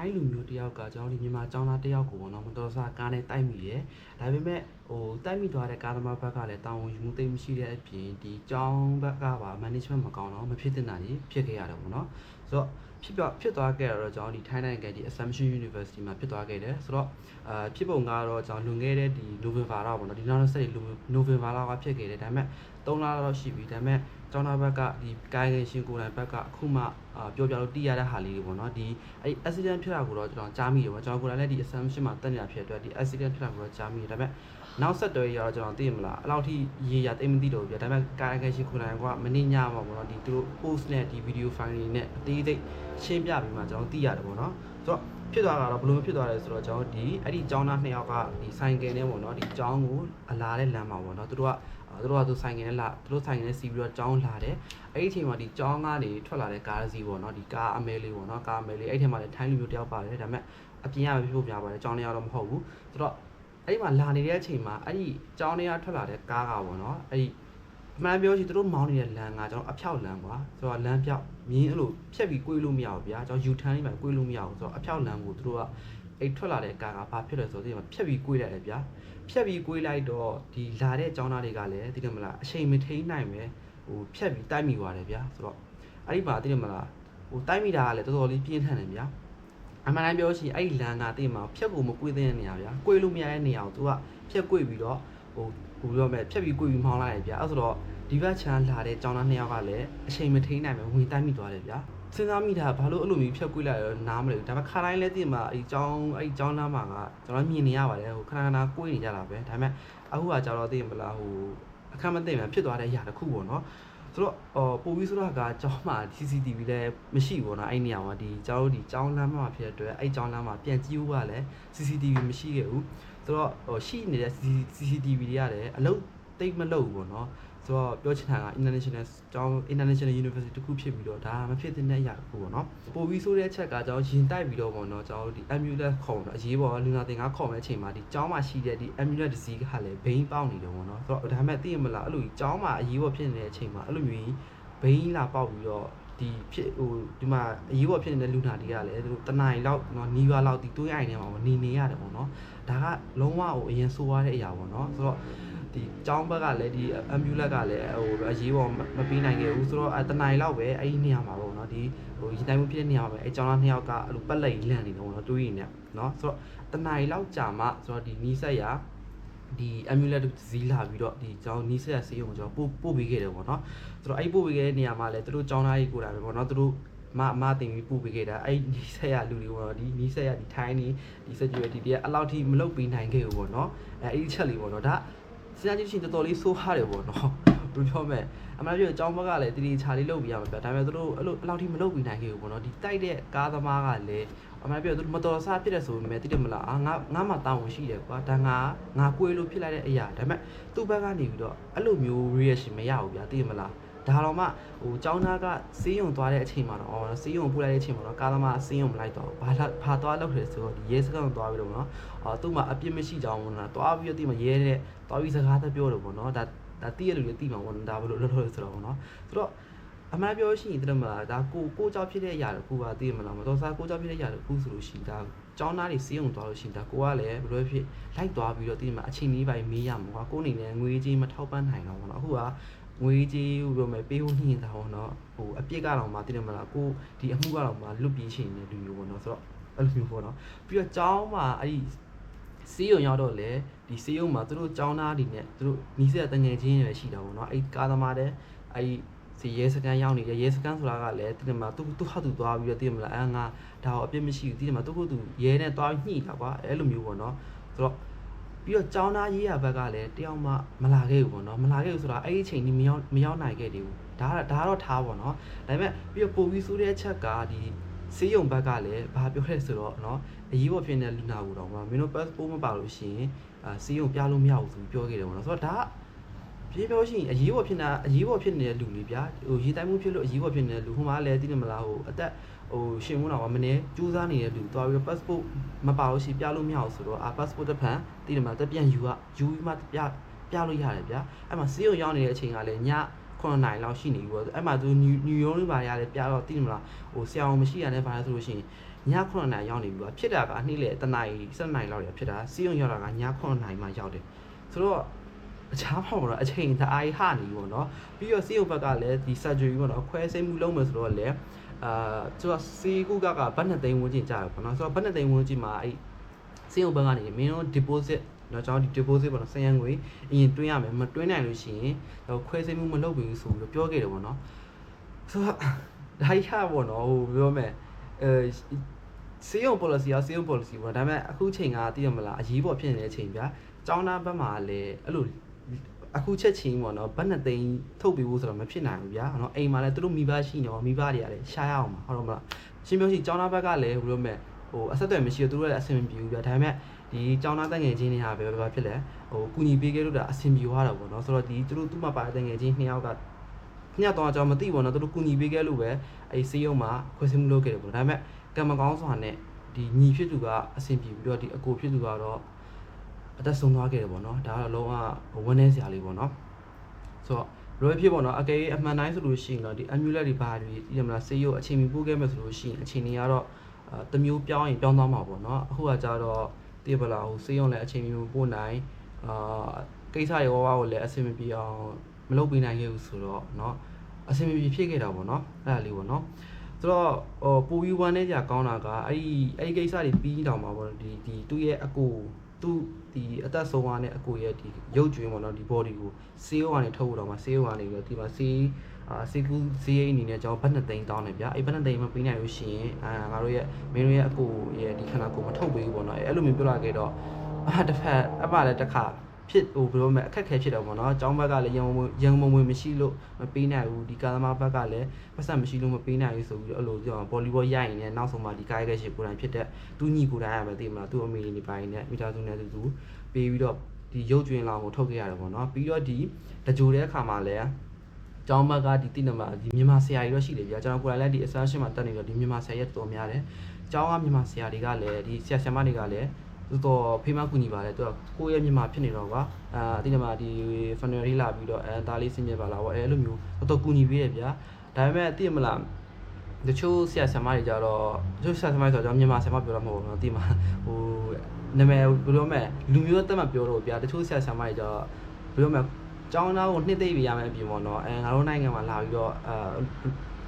ထိုင်းလူမျိုးတယောက်ကကျွန်တော်ဒီမြန်မာចောင်းသားတယောက်ကိုပေါ့နော်မတော်စားကားနဲ့တိုက်မိတယ်ဒါပေမဲ့ဟိုတိုက်မိသွားတဲ့ကားသမားဘက်ကလည်းတာဝန်ယူမှုသိမ်းမရှိတဲ့အပြင်ဒီចောင်းဘက်ကပါ management မကောင်းတော့မဖြစ်တင်တာကြီးဖြစ်ခဲ့ရတယ်ပေါ့နော်ဆိုတော့ဖြစ်ပြဖြစ်သွားခဲ့တော့ကျွန်တော်ဒီထိုင်းနိုင်ငံဒီ Assumption University မှာဖြစ်သွားခဲ့တယ်ဆိုတော့အာဖြစ်ပုံကတော့ကျွန်တော်လွန်ခဲ့တဲ့ဒီ November လောက်ပေါ့နော်ဒီနောက်ဆက် November လောက်ကဖြစ်ခဲ့တယ်ဒါပေမဲ့3လလောက်ရှိပြီဒါပေမဲ့ကျောင်းသားဘက်ကဒီကိုင်းငယ်ရှင်ကိုယ်တိုင်ဘက်ကအခုမှအာပြောပြလို့တည်ရတဲ့ဟာလေးတွေပေါ့နော်ဒီအဲ့ accident ဖြစ်တာကိုတော့ကျွန်တော်ကြားမိတယ်ပေါ့ကျွန်တော်ကိုယ်တိုင်လည်းဒီ assumption မှာတက်နေတာဖြစ်တဲ့အတွက်ဒီ accident ဖြစ်တာကိုတော့ကြားမိတယ်ဒါပေမဲ့နောက်ဆက်တွဲရတော့ကျွန်တော်သိရမလားအဲ့လောက်ထိရေရတိတ်မသိတော့ဘူးပြဒါပေမဲ့ကိုင်းငယ်ရှင်ကိုယ်တိုင်ကမနေ့ညမှာပေါ့နော်ဒီသူတို့ post နဲ့ဒီ video file တွေနဲ့အသေးစိတ်ရှင်းပြပြီးမှကျွန်တော်သိရတယ်ပေါ့နော်ဆိုတော့ဖြစ်သွားတာတော့ဘယ်လိုဖြစ်သွားလဲဆိုတော့ကျွန်တော်ဒီအဲ့ဒီចောင်းသားနှစ်ယောက်ကဒီဆိုင်ကယ်နဲ့ပေါ့နော်ဒီចောင်းကိုအလာတဲ့လမ်းမှာပေါ့နော်သူတို့က သူတို့ကသူဆိုင်ငယ်နဲ့လာသူတို့ဆိုင်ငယ်နဲ့စီးပြီးတော့ကြောင်းလာတယ်အဲ့ဒီအချိန်မှာဒီကြောင်းကနေထွက်လာတဲ့ကားစီးပေါ့နော်ဒီကားအမဲလေးပေါ့နော်ကားအမဲလေးအဲ့ထဲမှာလည်းထိုင်းလူမျိုးတယောက်ပါတယ်ဒါပေမဲ့အပြင်ရပဲဖြစ်ဖို့ပြပါတယ်ကြောင်းလေးကတော့မဟုတ်ဘူးသူတို့အဲ့ဒီမှာလာနေတဲ့အချိန်မှာအဲ့ဒီကြောင်းလေးကထွက်လာတဲ့ကားကပေါ့နော်အဲ့ဒီအမှန်ပြောချင်သူတို့မောင်းနေတဲ့လမ်းကကျွန်တော်အဖြောက်လမ်းကွာဆိုတော့လမ်းပြောက်မြင်းအဲ့လိုဖြတ်ပြီးကွေးလို့မရဘူးဗျာကျွန်တော်ယူထန်းလေးမှာကွေးလို့မရဘူးဆိုတော့အဖြောက်လမ်းကိုသူတို့က အိတ်ထွက်လာတဲ့ကာကဘာဖြစ်လဲဆိုတော့ဒီမှာဖြတ်ပြီးကိုွေးလိုက်တယ်ဗျာဖြတ်ပြီးကိုွေးလိုက်တော့ဒီလာတဲ့ကျောင်းသားတွေကလည်းသိတယ်မလားအချိန်မထိန်နိုင်ပဲဟိုဖြတ်ပြီးတိုက်မိသွားတယ်ဗျာဆိုတော့အဲ့ဒီမှာသိတယ်မလားဟိုတိုက်မိတာကလည်းတော်တော်လေးပြင်းထန်တယ်ဗျာအမှန်တမ်းပြောရှင်အဲ့ဒီလန်ကတိမှာဖြက်ကိုမကွေးတဲ့နေရာဗျာကွေးလို့မရတဲ့နေရာကို तू ကဖြက်ကွေးပြီးတော့ဟိုဟိုပြောမဲ့ဖြက်ပြီးကွေးပြီးမောင်းလိုက်တယ်ဗျာအဲ့ဆိုတော့ဒီဘက်ချမ်းလာတဲ့ကျောင်းသားနှစ်ယောက်ကလည်းအချိန်မထိန်နိုင်ပဲဝင်တိုက်မိသွားတယ်ဗျာ စဉ်းစားမိတာဘာလို့အဲ့လိုမျိုးဖြတ်ကွေးလိုက်ရောနားမလဲဒါပေမဲ့ခါတိုင်းလဲသိမှာအဲ့ကြောင်းအဲ့ကြောင်းနားမှာကကျွန်တော်မြင်နေရပါတယ်ဟိုခဏခဏကွေးနေကြတာပဲဒါပေမဲ့အခုကကြတော့သိမလားဟိုအခက်မသိမှဖြစ်သွားတဲ့အရာတစ်ခုပေါ့နော်ဆိုတော့အော်ပိုပြီးဆိုတာကကျောင်းမှာ CCTV လည်းမရှိဘူးနော်အဲ့နေရာမှာဒီကျောင်းဒီကျောင်းလမ်းမှာဖြစ်တဲ့အတွက်အဲ့ကျောင်းလမ်းမှာပြန်ကြည့်ဦးကလည်း CCTV မရှိခဲ့ဘူးဆိုတော့ဟိုရှိနေတဲ့ CCTV တွေကလည်းအလုတ်တိတ်မလုတ်ဘူးပေါ့နော် ဆိုတော့ပြောချင်တာက international ကျောင်း international university တခုဖြစ်ပြီးတော့ဒါမဖြစ်တဲ့အရာတစ်ခုပေါ့เนาะပို့ပြီးဆိုတဲ့အချက်ကကျောင်းရင်တိုက်ပြီးတော့ပေါ့เนาะကျောင်းဒီ ambulance ခေါ်တော့အရေးပေါ်လူနာတင်ကားခေါ်မဲ့အချိန်မှာဒီကျောင်းမှာရှိတဲ့ဒီ ambulance disease ကလည်းဘိန်းပေါက်နေတယ်ပေါ့เนาะဆိုတော့ဒါပေမဲ့သိရမလားအဲ့လိုကြီးကျောင်းမှာအရေးပေါ်ဖြစ်နေတဲ့အချိန်မှာအဲ့လိုမျိုးကြီးဘိန်းလာပေါက်ပြီးတော့ဒီဖြစ်ဟိုဒီမှာအရေးပေါ်ဖြစ်နေတဲ့လူနာတွေကလည်းသူတို့တနိုင်လောက်เนาะနီးပါးလောက်ဒီတွေးအိုင်ထဲမှာနေနေရတယ်ပေါ့เนาะဒါကလုံးဝဟိုအရင်ဆိုးရတဲ့အရာပေါ့เนาะဆိုတော့ ဒီចောင်းဘက်ကလည်းဒီ ambulance ကလည်းဟိုအရေးပေါ်မပေးနိုင်ခဲ့ဘူးဆိုတော့အဲတနိုင်လောက်ပဲအဲ့ဒီနေရာမှာပေါ့เนาะဒီဟိုရင်တိုင်းမှုဖြစ်တဲ့နေရာမှာပဲအဲចောင်းသားနှစ်ယောက်ကအဲ့လိုပက်လက်ကြီးလန့်နေတယ်ပေါ့เนาะတွေးရင်เนี่ยเนาะဆိုတော့တနိုင်လောက်ကြာမှဆိုတော့ဒီနီးစက်ရဒီ amulet ဇီးလာပြီးတော့ဒီကျောင်းနီးစက်ဆေးရုံကိုကျွန်တော်ပို့ပို့ပေးခဲ့တယ်ပေါ့နော်ဆိုတော့အဲ့ပို့ပေးခဲ့တဲ့နေရာမှာလည်းသူတို့ကျောင်းသားကြီးကိုယ်တိုင်ပဲပေါ့နော်သူတို့မမတင်ပြီးပို့ပေးခဲ့တာအဲ့နီးစက်ရလူတွေပေါ့နော်ဒီနီးစက်ရဒီထိုင်းနေဒီ security တွေကအလောက်ထိမလုပ်ပေးနိုင်ခဲ့ဘူးပေါ့နော်အဲအဲ့ဒီချက်လေးပေါ့နော်ဒါ စဉ်းစားကြည့်ရှင်တော်တော်လေးဆိုးဟားတယ်ပေါ့နော်ဘယ်လိုပြောမလဲအမှန်ပြောကျောင်းဘက်ကလည်းတတိချာလေးလုပ်ပြရမှာပြဒါပေမဲ့သူတို့အဲ့လိုအဲ့လောက်ထိမလုပ်ပေးနိုင်ခဲ့ဘူးပေါ့နော်ဒီတိုက်တဲ့ကားသမားကလည်းအမှန်ပြောသူတို့မတော်ဆဖြစ်တဲ့ဆိုပေမဲ့တိတယ်မလားအာငါငါမှတောင်းဝင်ရှိတယ်ကွာဒါငါငါကွေးလို့ဖြစ်လိုက်တဲ့အရာဒါပေမဲ့သူ့ဘက်ကနေပြီးတော့အဲ့လိုမျိုး reaction မရဘူးဗျာတိတယ်မလား ဒါတော့မှဟိုကျောင်းသားကစေးရုံသွားတဲ့အချိန်မှာတော့အော်စေးရုံပို့လိုက်တဲ့အချိန်မှာတော့ကားသမားစေးရုံမလိုက်တော့ဘာလာဘာသွားလုပ်တယ်ဆိုတော့ဒီရဲစခန်းသွားပြီးတော့နော်အော်သူ့မှာအပြစ်မရှိကြောင်းနော်သွားပြီးတော့တိမရဲတဲ့သွားပြီးစကားသက်ပြောတယ်ပေါ့နော်ဒါဒါတိရလူတွေတိမှာပေါ့နော်ဒါဘယ်လိုလုပ်လို့လဲဆိုတော့ပေါ့နော်ဆိုတော့အမှန်ပြောရှိရင်တမလားဒါကိုကိုကြောက်ဖြစ်တဲ့အရာတခုပါသိရမလားမတော်စားကိုကြောက်ဖြစ်တဲ့အရာတခုဆိုလို့ရှိရင်ဒါကျောင်းသားတွေစီးုံသွားလို့ရှိရင်ဒါကိုကလည်းဘယ်လိုဖြစ်လိုက်သွားပြီးတော့သိရမှာအချိန်ကြီးပိုင်းမေးရမှာကွာကိုအနေနဲ့ငွေကြေးမထောက်ပံ့နိုင်တော့ဘူးเนาะအခုက ငွေကြေးဥပမာပေးဖို့ညှင်းတာပေါ့နော်ဟိုအပြစ်ကတော့မှသိတယ်မလားကိုဒီအမှုကတော့မှလွတ်ပြေးရှင်နေလူမျိုးပေါ့နော်ဆိုတော့အဲ့လိုမျိုးပေါ့နော်ပြီးတော့ကျောင်းမှာအဲ့ဒီစေးုံရောက်တော့လေဒီစေးုံမှာသူတို့ကျောင်းသားတွေနဲ့သူတို့နီးစပ်တငယ်ချင်းတွေရှိတာပေါ့နော်အဲ့ကားသမားတဲ့အဲ့ဒီရဲစကန်ရောက်နေတယ်ရဲစကန်ဆိုတာကလည်းတိတယ်မှာသူသူဟာသူသွားပြီးတော့တိတယ်မလားအဲငါဒါတော့အပြစ်မရှိဘူးတိတယ်မှာသူကသူရဲနဲ့သွားညှိတာကွာအဲ့လိုမျိုးပေါ့နော်ဆိုတော့ ပြီးတော့ကျောင်းသားရေးရဘက်ကလည်းတယောက်မှမလာခဲ့ဘူးပေါ့နော်မလာခဲ့ဘူးဆိုတာအဲ့ဒီအချိန်ကြီးမရောက်မရောက်နိုင်ခဲ့သေးဘူးဒါကဒါကတော့ထားပေါ့နော်ဒါပေမဲ့ပြီးတော့ပို့ပြီးဆိုတဲ့အချက်ကဒီစေးရုံဘက်ကလည်းဘာပြောလဲဆိုတော့နော်အရေးပေါ်ဖြစ်နေတဲ့လူနာကိုတော့မင်းတို့ passport မပါလို့ရှိရင်အာစေးရုံပြလို့မရဘူးဆိုပြီးပြောခဲ့တယ်ပေါ့နော်ဆိုတော့ဒါကပြေပြောရှိရင်အရေးပေါ်ဖြစ်နေတာအရေးပေါ်ဖြစ်နေတဲ့လူလေးဗျာဟိုရေးတိုင်းမှုဖြစ်လို့အရေးပေါ်ဖြစ်နေတဲ့လူဟိုမှာလည်းသိတယ်မလားဟိုအသက် ဟိုရှင်မွန်းတော်ကမနေစူးစမ်းနေတဲ့လူသွားပြီးတော့ passport မပါလို့ရှိပြလို့မရဘူးဆိုတော့အာ passport တစ်ဖန်သိတယ်မလားတက်ပြန်ယူကယူပြီးမှပြပြလို့ရတယ်ဗျာအဲ့မှာစေးရုံရောက်နေတဲ့အချိန်ကလည်းည9နိုင်လောက်ရှိနေပြီပေါ့အဲ့မှာသူညူညူရုံးလေးပါရတယ်ပြတော့သိတယ်မလားဟိုဆရာအောင်မရှိရတဲ့ဘာလဲဆိုလို့ရှိရင်ည9နာရီရောက်နေပြီပါဖြစ်တာကနေ့လေတနာရီ7နာရီလောက်ရဖြစ်တာစီးရုံရောက်တာကည9နာရီမှရောက်တယ်ဆိုတော့အချားပေါ့တော့အချိန်တအားဟနေပြီပေါ့နော်ပြီးတော့စီးရုံဘက်ကလည်းဒီ surgery ပေါ့နော်ခွဲစိတ်မှုလုပ်မယ်ဆိုတော့လည်း အာသူကစီးကုကကဘတ်နှစ်သိန်းဝန်းကျင်ကြာတယ်ပေါ့နော်ဆိုတော့ဘတ်နှစ်သိန်းဝန်းကျင်မှာအဲ့စီးရုံဘက်ကနေမင်းတို့ deposit တော့ကျွန်တော်ဒီ deposit ပေါ့နော်ဆယ်ရန်ငွေအရင်တွင်းရမယ်မတွင်းနိုင်လို့ရှိရင်တော့ခွဲစိတ်မှုမလုပ်ဘူးဆိုပြီးပြောခဲ့တယ်ပေါ့နော်ဆိုတော့ဒါကြီးဟာပေါ့နော်ဟိုပြောမယ်အဲစေယုံ policy อ่ะစေယုံ policy ပေါ့ဒါပေမဲ့အခုချိန်ကသိရမလားအရေးပေါ်ဖြစ်နေတဲ့အချိန်ဗျာကျောင်းသားဘက်မှာလည်းအဲ့လို အခုချက်ချင်းပေါ့နော်ဘတ်နှစ်သိန်းထုတ်ပြီးဖို့ဆိုတော့မဖြစ်နိုင်ဘူးဗျာနော်အိမ်မှာလည်းသူတို့မိဘရှိနေတော့မိဘတွေကလည်းရှားရအောင်ပါဟုတ်တော့မလားရှင်းပြောရှိကျောင်းသားဘက်ကလည်းဘယ်လိုမဲ့ဟိုအဆက်အသွယ်မရှိတော့သူတို့လည်းအဆင်မပြေဘူးဗျာဒါပေမဲ့ဒီကျောင်းသားတငယ်ချင်းတွေဟာပဲဘာဖြစ်လဲဟိုကူညီပေးခဲ့လို့ဒါအဆင်ပြေသွားတာပေါ့နော်ဆိုတော့ဒီသူတို့သူ့မှာပါတဲ့တငယ်ချင်းနှစ်ယောက်ကညတော့ကျွန်တော်မသိဘူးနော်သူတို့ကူညီပေးခဲ့လို့ပဲအဲ့စေးရုံမှာခွဲစိမှုလုပ်ခဲ့တယ်ပေါ့ဒါပေမဲ့ကံမကောင်းစွာနဲ့ဒီညီဖြစ်သူကအဆင်ပြေပြီးတော့ဒီအကိုဖြစ်သူကတော့ အသက်ဆုံးသွားခဲ့တယ်ပေါ့နော်ဒါကတော့လုံးဝဝန်းနေစရာလေးပေါ့နော်ဆိုတော့လိုဖြစ်ပေါ့နော်အကယ်၍အမှန်တိုင်းဆိုလို့ရှိရင်တော့ဒီ amulet တွေဘာတွေဒီမလားစေရုပ်အချိန်မီပို့ခဲ့မယ်ဆိုလို့ရှိရင်အချိန်တွေကတော့တမျိုးပြောင်းရင်ပြောင်းသွားမှာပေါ့နော်အခုကကြတော့တိပလာဟိုစေရုံလည်းအချိန်မီပို့နိုင်အာကိစ္စတွေဝဝကိုလည်းအဆင်မပြေအောင်မလုပ်ပေးနိုင်ခဲ့ဘူးဆိုတော့နော်အဆင်မပြေဖြစ်ခဲ့တာပေါ့နော်အဲ့ဒါလေးပေါ့နော်ဆိုတော့ဟိုပူပြီးဝမ်းနေကြကောင်းတာကအဲ့ဒီအဲ့ဒီကိစ္စတွေပြီးတောင်မှာပေါ့ဒီဒီသူ့ရဲ့အကို သူ့ဒီအသက်ဆုံးသွားတဲ့အကိုရဲ့ဒီရုပ်ကြွင်းပေါ့နော်ဒီ body ကိုဆေးရုံကနေထုတ်ဖို့တော့မှာဆေးရုံကနေပြီးတော့ဒီမှာဆေးအာစေကူဈေးအနေနဲ့ကျွန်တော်ဘတ်နှစ်သိန်းတောင်းတယ်ဗျာအဲ့ဘတ်နှစ်သိန်းမပေးနိုင်လို့ရှိရင်အာငါတို့ရဲ့မင်းတို့ရဲ့အကိုရဲ့ဒီခန္ဓာကိုယ်မထုတ်ပေးဘူးပေါ့နော်အဲ့လိုမျိုးပြောလာခဲ့တော့အာတစ်ဖက်အမှလည်းတစ်ခါ ဖြစ်ဟိုဘယ်လိုမဲ့အခက်ခဲဖြစ်တော့ပေါ့နော်အကြောင်းဘက်ကလည်းရံမရံမဝင်မရှိလို့မပေးနိုင်ဘူးဒီကာသမားဘက်ကလည်းပတ်စံမရှိလို့မပေးနိုင်ဘူးဆိုပြီးတော့အဲ့လိုပြောဘောလီဘောရိုက်ရင်လည်းနောက်ဆုံးမှဒီကားရိုက်ရှင်ကိုယ်တိုင်ဖြစ်တဲ့သူညီကိုယ်တိုင်ရမယ်သိမလားသူ့အမေနေပိုင်းနဲ့မိသားစုနဲ့သူသူပေးပြီးတော့ဒီရုပ်ကျွင်းလောင်ကိုထုတ်ခဲ့ရတယ်ပေါ့နော်ပြီးတော့ဒီတကြိုတဲ့အခါမှာလည်းကျောင်းဘက်ကဒီတိနမဒီမြန်မာဆရာကြီးတော့ရှိတယ်ဗျာကျွန်တော်ကိုယ်တိုင်လည်းဒီ assertion မှာတက်နေတော့ဒီမြန်မာဆရာရဲ့တော်များတယ်ကျောင်းကမြန်မာဆရာတွေကလည်းဒီဆရာဆရာမတွေကလည်း သူတော့ဖေးမကူညီပါတယ်သူကကိုယ့်ရဲ့မြန်မာဖြစ်နေတော့ကွာအာတိနမဒီ funeral လာပြီးတော့အဲဒါလေးဆင်းပြပါလားဗောအဲအဲ့လိုမျိုးတော့ကူညီပေးတယ်ဗျာဒါပေမဲ့သိရမလားတချို့ဆရာဆရာမတွေကြတော့တချို့ဆရာဆရာမတွေဆိုတော့မြန်မာဆရာမပြောတော့မဟုတ်ဘူးเนาะဒီမှာဟိုနာမည်ဘယ်လိုမဲ့လူမျိုးတက်မှပြောတော့ဗျာတချို့ဆရာဆရာမတွေကြတော့ဘယ်လိုမဲ့ကျောင်းသားကိုနှစ်သိမ့်ပြရမယ်အပြင်ပေါ့နော်အဲငါတို့နိုင်ငံမှာလာပြီးတော့အာ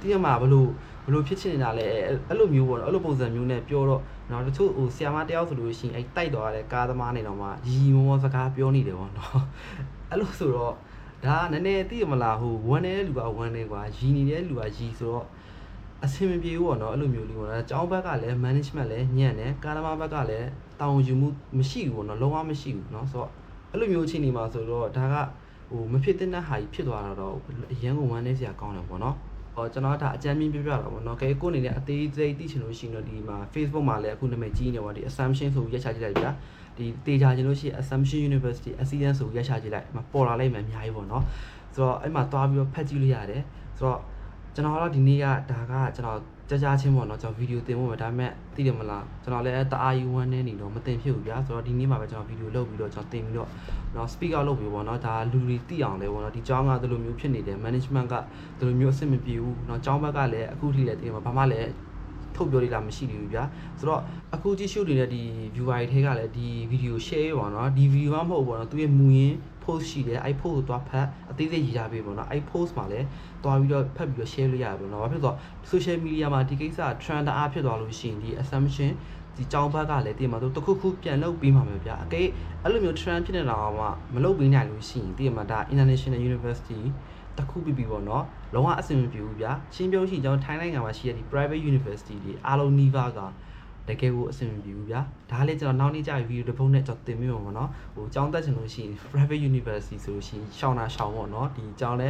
တိရမှာဘလို့ ဘလို့ဖြစ်ချင်တာလဲအဲ့လိုမျိုးပေါ့နော်အဲ့လိုပုံစံမျိုးနဲ့ပြောတော့နော်တချို့ဟိုဆီယာမတယောက်ဆိုလို့ရှိရင်အဲ့တိုက်သွားတဲ့ကားသမားနေတော့မှရီမောမောစကားပြောနေတယ်ပေါ့နော်အဲ့လိုဆိုတော့ဒါကနည်းနည်းသိမလားဟိုဝန်နေတဲ့လူကဝန်နေကွာရီနေတဲ့လူကရီဆိုတော့အဆင်မပြေဘူးပေါ့နော်အဲ့လိုမျိုးလေးပေါ့နော်ကျောင်းဘက်ကလည်း management လည်းညံ့တယ်ကာသမားဘက်ကလည်းတောင်းယူမှုမရှိဘူးပေါ့နော်လုံးဝမရှိဘူးနော်ဆိုတော့အဲ့လိုမျိုးအခြေအနေမှာဆိုတော့ဒါကဟိုမဖြစ်တဲ့ဟာကြီးဖြစ်သွားတော့အရန်ကိုဝမ်းနေစရာကောင်းတယ်ပေါ့နော် ဟောကျွန်တော်ဒါအကြမ်းမြင်ပြပြတာပေါ့နော်။ကဲကိုအနေနဲ့အသေးစိတ်သိချင်လို့ရှိရင်တော့ဒီမှာ Facebook မှာလည်းအခုနာမည်ကြီးနေပါဒီ assumption ဆိုပြီးရက်ချကြည့်လိုက်ဗျာ။ဒီတေချာချင်လို့ရှိရင် assumption university accident ဆိုပြီးရက်ချကြည့်လိုက်။မှာပေါ်လာလိုက်မယ်အများကြီးပေါ့နော်။ဆိုတော့အဲ့မှာသွားပြီးတော့ဖတ်ကြည့်လို့ရတယ်။ဆိုတော့ ကျွန်တော်တော့ဒီနေ့ကဒါကကျွန်တော်ကြကြချင်းပေါ့နော်ကျွန်တော်ဗီဒီယိုတင်ဖို့ပဲဒါပေမဲ့သိတယ်မလားကျွန်တော်လည်းတအားယူဝမ်းနေနေတော့မတင်ဖြစ်ဘူးဗျာဆိုတော့ဒီနေ့မှာပဲကျွန်တော်ဗီဒီယိုလုပ်ပြီးတော့ကျွန်တော်တင်ပြီးတော့နော် speak out လုပ်ပြီးပေါ့နော်ဒါလူတွေသိအောင်လဲပေါ့နော်ဒီကျောင်းကဒီလိုမျိုးဖြစ်နေတယ် management ကဒီလိုမျိုးအဆင်မပြေဘူးနော်ကျောင်းဘက်ကလည်းအခုထိလည်းသိတယ်မှာဘာမှလည်း ထုတ်ပြောလေးလာမရှိသေးဘူးဗျာဆိုတော့အခုကြည့်ရှုနေတဲ့ဒီ viewer တွေထဲကလည်းဒီဗီဒီယို share ပါတော့ဒီဗီဒီယိုမှမဟုတ်ဘူးပေါ့နော်သူရဲ့မူရင်း post ရှိတယ်အဲ့ post ကိုသွားဖတ်အသေးစိတ်ရေးရပေးပေါ့နော်အဲ့ post မှာလည်းသွားပြီးတော့ဖတ်ပြီးတော့ share လို့ရတယ်ပေါ့နော်ဘာဖြစ်လို့ဆို social media မှာဒီကိစ္စ trend အားဖြစ်သွားလို့ရှိရင်ဒီ assumption ဒီကြောင်းဘက်ကလည်းတည်မှာတော့တခုခုပြန်လုပ်ပြီးမှာပဲဗျာအကေအဲ့လိုမျိုး trend ဖြစ်နေတာကမှမလုပ်ပြီးနိုင်လို့ရှိရင်တည်မှာဒါ international university တခုပြီးပြီပေါ့နော်လုံးဝအဆင်မပြေဘူးဗျာရှင်းပြောရှိကျွန်တော်ထိုင်းနိုင်ငံမှာရှိတဲ့ဒီ private university တွေအားလုံးနီးပါးကတကယ်ကိုအဆင်မပြေဘူးဗျာဒါလည်းကျွန်တော်နောက်နေ့ကျဗီဒီယိုတစ်ပုတ်နဲ့ကျွန်တော်တင်ပြမှာပေါ့နော်ဟိုကျောင်းတက်ချင်လို့ရှိရင် private university ဆိုလို့ရှိရင်ရှောင်းတာရှောင်းပေါ့နော်ဒီကျောင်းလဲ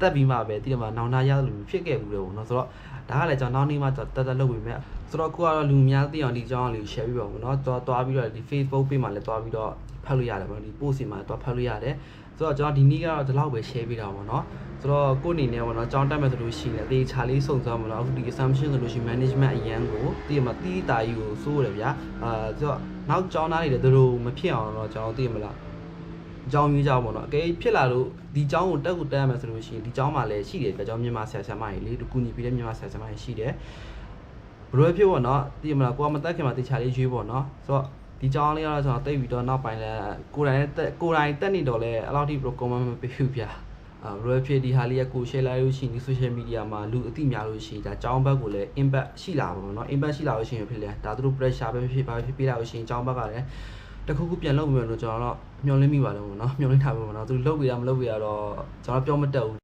တက်ပြီးမှပဲတိကျမှနောင်နာရတယ်လို့ဖြစ်ခဲ့ဘူးလေပေါ့နော်ဆိုတော့ဒါကလည်းကျွန်တော်နောက်နေ့မှကျွန်တော်တက်တက်လုပ်ပြီးမြဲဆိုတော့ကိုကတော့လူများသိအောင်ဒီကျောင်းလေး share ပြပါဦးနော်သွားသွားပြီးတော့ဒီ Facebook page မှာလည်းသွားပြီးတော့ဖတ်လို့ရတယ်ပေါ့ဒီ post မှာသွားဖတ်လို့ရတယ်ဆိုတော့ကျွန်တော်ဒီနေ့ကတော့ဒီလောက်ပဲ share ပေးတာပေါ့နော်ဆိုတော့ကိုအနေနဲ့ပေါ့နော်ကြောင်းတက်မယ်ဆိုလို့ရှိရင်အသေးချာလေးစုံစမ်းမလို့အခုဒီ assumption ဆိုလို့ရှိရင် management အရန်ကိုတည်ရမှာတီးတာကြီးကိုစိုးရတယ်ဗျာအာဆိုတော့နောက်ကြောင်းသားတွေလည်းတို့တို့မဖြစ်အောင်တော့ကျွန်တော်သိရမလား အကြောင်းမျိုးကြောင့်ပေါ့နော်အကယ်ဖြစ်လာလို့ဒီအကြောင်းကိုတက်ကိုတက်ရမယ်ဆိုလို့ရှိရင်ဒီအကြောင်းမှာလည်းရှိတယ်ဒါကြောင့်မြန်မာဆရာဆရာမကြီးလေကူညီပေးတဲ့မြန်မာဆရာဆရာမကြီးရှိတယ်ဘလိုဖြစ်ပေါ့နော်ဒီမလားကိုကမတက်ခင်မှာတေချာလေးရွေးပေါ့နော်ဆိုတော့ဒီကြောင်းလေးကတော့ကျွန်တော်တိတ်ပြီးတော့နောက်ပိုင်းလဲကိုယ်တိုင်တက်ကိုယ်တိုင်တက်နေတော့လဲအဲ့လောက်ထိဘယ်လို comment မပေးဘူးဗျာအာဘလိုဖြစ်ဒီဟာလေးကကို share လိုက်လို့ရှိရင်ဒီ social media မှာလူအသိများလို့ရှိရင်ဒါကြောင်းဘက်ကိုလည်း impact ရှိလာပါဘောနော် impact ရှိလာလို့ရှိရင်ဖြစ်လဲဒါတို့ pressure ပဲဖြစ်ပါဖြစ်ပေးလာလို့ရှိရင်ကြောင်းဘက်ကလည်း တခုခုပြန်လုပ်မယ်လို့ကျွန်တော်တော့မျှော်လင့်မိပါတယ်ပေါ့နော်မျှော်လင့်ထားပါပေါ့နော်သူလုပ်ပြတာမလုပ်ပြတာတော့ကျွန်တော်ပြောမတက်ဘူး